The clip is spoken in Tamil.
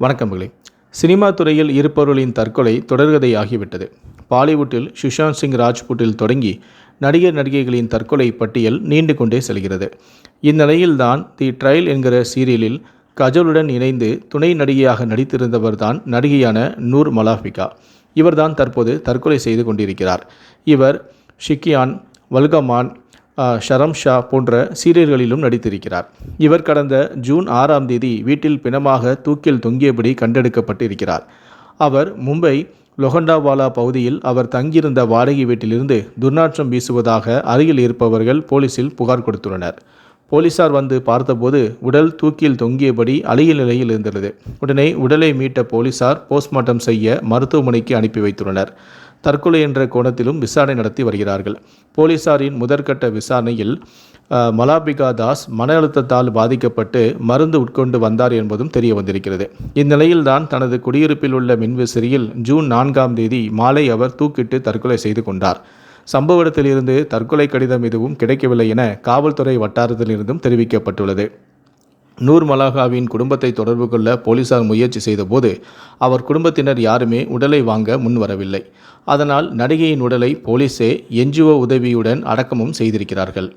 வணக்கம்களே சினிமா துறையில் இருப்பவர்களின் தற்கொலை தொடர்கதை ஆகிவிட்டது பாலிவுட்டில் சுஷாந்த் சிங் ராஜ்புட்டில் தொடங்கி நடிகர் நடிகைகளின் தற்கொலை பட்டியல் நீண்டு கொண்டே செல்கிறது. இந்நிலையில்தான் தி ட்ரையல் என்கிற சீரியலில் கஜலுடன் இணைந்து துணை நடிகையாக நடித்திருந்தவர்தான் நடிகையான நூர் மலாஃபிகா. இவர்தான் தற்போது தற்கொலை செய்து கொண்டிருக்கிறார். இவர் ஷிக்கியான் வல்கமான் ஷரம் ஷா போன்ற சீரியல்களிலும் நடித்திருக்கிறார். இவர் கடந்த ஜூன் ஆறாம் தேதி வீட்டில் பிணமாக தூக்கில் தொங்கியபடி கண்டெடுக்கப்பட்டு இருக்கிறார் அவர் மும்பை லொஹண்டாவாலா பகுதியில் அவர் தங்கியிருந்த வாடகை வீட்டிலிருந்து துர்நாற்றம் வீசுவதாக அருகில் இருப்பவர்கள் போலீசில் புகார் கொடுத்துள்ளனர். போலீசார் வந்து பார்த்தபோது உடல் தூக்கில் தொங்கியபடி அழுகிய நிலையில் இருந்தது. உடனே உடலை மீட்ட போலீசார் போஸ்ட்மார்ட்டம் செய்ய மருத்துவமனைக்கு அனுப்பி வைத்துள்ளனர். தற்கொலை என்ற கோணத்திலும் விசாரணை நடத்தி வருகிறார்கள். போலீசாரின் முதற்கட்ட விசாரணையில் மலாபிகா தாஸ் மன அழுத்தத்தால் பாதிக்கப்பட்டு மருந்து உட்கொண்டு வந்தார் என்பதும் தெரிய வந்திருக்கிறது. இந்நிலையில்தான் தனது குடியிருப்பில் உள்ள மின்விசிறியில் ஜூன் நான்காம் தேதி மாலை அவர் தூக்கிட்டு தற்கொலை செய்து கொண்டார். சம்பவ இடத்திலிருந்து தற்கொலை கடிதம் எதுவும் கிடைக்கவில்லை என காவல்துறை வட்டாரத்திலிருந்தும் தெரிவிக்கப்பட்டுள்ளது. நூர் மலாகாவின் குடும்பத்தை தொடர்பு கொள்ள போலீசார் முயற்சி செய்தபோது அவர் குடும்பத்தினர் யாருமே உடலை வாங்க முன் வரவில்லை. அதனால் நடிகையின் உடலை போலீசே என்ஜிஓ உதவியுடன் அடக்கமும் செய்திருக்கிறார்கள்.